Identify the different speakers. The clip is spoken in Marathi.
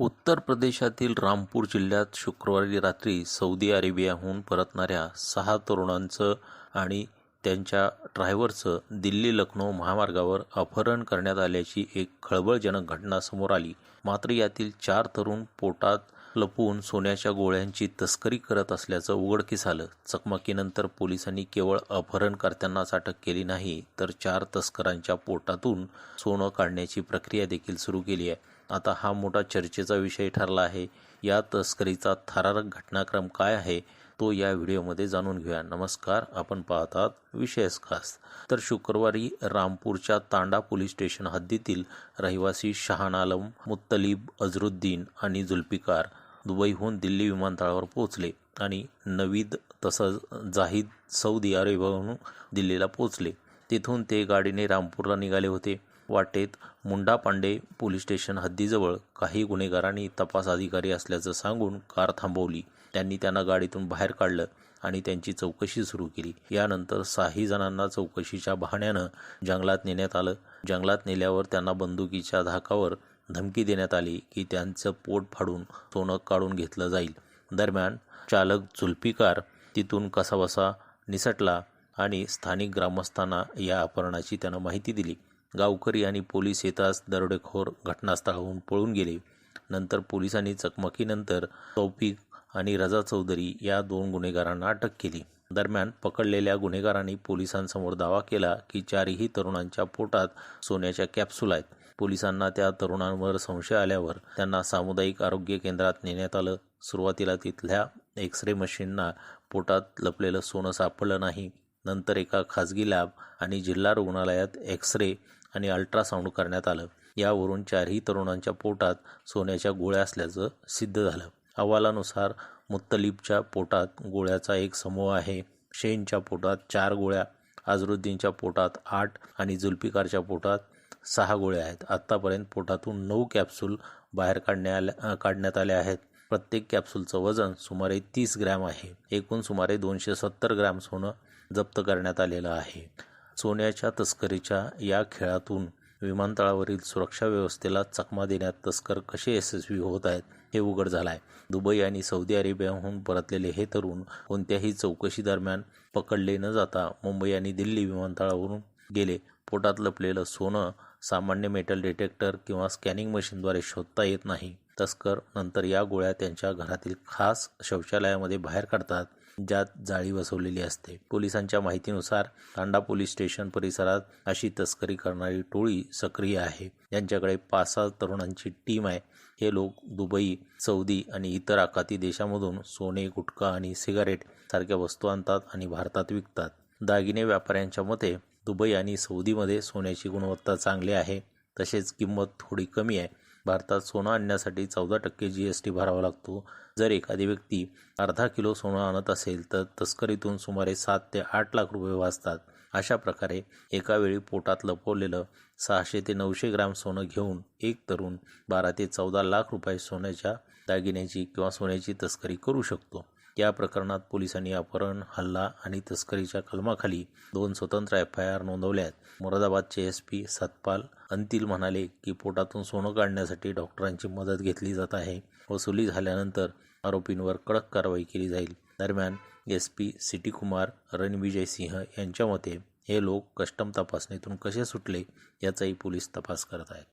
Speaker 1: उत्तर प्रदेशातील रामपूर जिल्ह्यात शुक्रवारी रात्री सौदी अरेबियाहून परतणाऱ्या सहा तरुणांचं आणि त्यांच्या ड्रायव्हरचं दिल्ली लखनौ महामार्गावर अपहरण करण्यात आल्याची एक खळबळजनक घटना समोर आली. मात्र यातील चार तरुण पोटात लपवून सोन्याच्या गोळ्यांची तस्करी करत असल्याचं उघडकीस आलं. चकमकीनंतर पोलिसांनी केवळ अपहरणकर्त्यांनाच अटक केली नाही तर चार तस्करांच्या पोटातून सोनं काढण्याची प्रक्रिया देखील सुरू केली आहे. आता हा मोठा चर्चेचा विषय ठरला आहे. या तस्करीचा थरारक घटनाक्रम काय आहे तो या व्हिडिओमध्ये जाणून घेऊया. नमस्कार आपण पाहतात विशेष खास. तर शुक्रवारी रामपूरच्या तांडा पोलीस स्टेशन हद्दीतील रहिवासी शहान आलम मुत्तलीब अझरुद्दीन आणि जुल्फिकार दुबईहून दिल्ली विमानतळावर पोहोचले आणि नवीद तसंच जाहीद सौदी अरेबियाहून दिल्लीला पोहोचले. तिथून ते गाडीने रामपूरला निघाले होते. वाटेत मुंडापांडे पोलीस स्टेशन हद्दीजवळ काही गुन्हेगारांनी तपास अधिकारी असल्याचं सांगून कार थांबवली. त्यांनी त्यांना गाडीतून बाहेर काढलं आणि त्यांची चौकशी सुरू केली. यानंतर सहाही जणांना चौकशीच्या बहाण्यानं जंगलात नेण्यात आलं. जंगलात नेल्यावर त्यांना बंदुकीच्या धाकावर धमकी देण्यात आली की त्यांचं पोट फाडून सोनं काढून घेतलं जाईल. दरम्यान चालक जुल्फिकार तिथून कसाबसा निसटला आणि स्थानिक ग्रामस्थांना या अपहरणाची त्यानं माहिती दिली. गावकरी आणि पोलीस येताच दरोडेखोर घटनास्थळाहून पळून गेले. नंतर पोलिसांनी चकमकीनंतर तौफिक आणि रजा चौधरी या दोन गुन्हेगारांना अटक केली. दरम्यान पकडलेल्या गुन्हेगारांनी पोलिसांसमोर दावा केला की चारही तरुणांच्या पोटात सोन्याच्या कॅप्सूल आहेत. पोलिसांना त्या तरुणांवर संशय आल्यावर त्यांना सामुदायिक आरोग्य केंद्रात नेण्यात आलं. सुरुवातीला तिथल्या एक्स रे मशीनना पोटात लपलेलं सोनं सापडलं नाही. नंतर एका खाजगी लॅब आणि जिल्हा रुग्णालयात एक्स रे आणि अल्ट्रासाऊंड करण्यात आलं. यावरून चारही तरुणांच्या पोटात सोन्याच्या गोळ्या असल्याचं सिद्ध झालं. अहवालानुसार मुत्तलीबच्या पोटात गोळ्याचा एक समूह आहे. शेनच्या पोटात चार गोळ्या अझरुद्दीनच्या पोटात आठ आणि जुल्फिकारच्या पोटात सहा गोळ्या आहेत. आत्तापर्यंत पोटातून नऊ कॅप्सूल बाहेर काढण्या आल्या काढण्यात आल्या आहेत. प्रत्येक कॅप्सूलचं वजन सुमारे तीस ग्रॅम आहे. एकूण सुमारे दोनशे सत्तर ग्रॅम सोनं जप्त करण्यात आलेलं आहे. सोन्याच्या तस्करीच्या या खेळातून विमानतळावरील सुरक्षा व्यवस्थेला चकमा देण्यात तस्कर कसे यशस्वी होत आहेत हे उघड झालं आहे दुबई आणि सौदी अरेबियाहून परतलेले हे तरुण कोणत्याही चौकशी दरम्यान पकडले न जाता मुंबई आणि दिल्ली विमानतळावरून गेले. पोटात लपलेलं सोनं सामान्य मेटल डिटेक्टर किंवा स्कॅनिंग मशीनद्वारे शोधता येत नाही. तस्कर नंतर या गोळ्या त्यांच्या घरातील खास शौचालयामध्ये बाहेर काढतात. ज्यात जाळी बसवलेली असते. पोलिसांच्या माहितीनुसार तांडा पोलीस स्टेशन परिसरात अशी तस्करी करणारी टोळी सक्रिय आहे. यांच्याकडे पाच सहा तरुणांची टीम आहे. हे लोक दुबई सौदी आणि इतर आखाती देशामधून सोने गुटखा आणि सिगारेट सारख्या वस्तू आणतात आणि भारतात विकतात. दागिने व्यापाऱ्यांच्या मते दुबई आणि सौदीमध्ये सोन्याची गुणवत्ता चांगली आहे. तसेच किंमत थोडी कमी आहे. भारतात सोनं आणण्यासाठी चौदा टक्के जी एस टी भरावा लागतो. जर एखादी व्यक्ती अर्धा किलो सोनं आणत असेल तर तस्करीतून सुमारे सात ते आठ लाख रुपये वाचतात. अशा प्रकारे एका वेळी पोटात लपवलेलं सहाशे ते नऊशे ग्राम सोनं घेऊन एक तरुण बारा ते चौदा लाख रुपये सोन्याच्या दागिन्याची किंवा सोन्याची तस्करी करू शकतो. या प्रकरणात पोलिसांनी अपहरण हल्ला आणि तस्करीच्या कलमाखाली दोन स्वतंत्र एफ आय आर नोंदवल्या आहेत मुरादाबादचे एस पी सतपाल अंतिल म्हणाले की पोटातून सोनं काढण्यासाठी डॉक्टरांची मदत घेतली जात आहे. वसुली झाल्यानंतर आरोपींवर कडक कारवाई केली जाईल. दरम्यान S P city Kumar Ranvijay Singh यांच्या मते हे लोक कस्टम तपासणीतून कसे सुटले याचाही पोलीस तपास करत आहेत.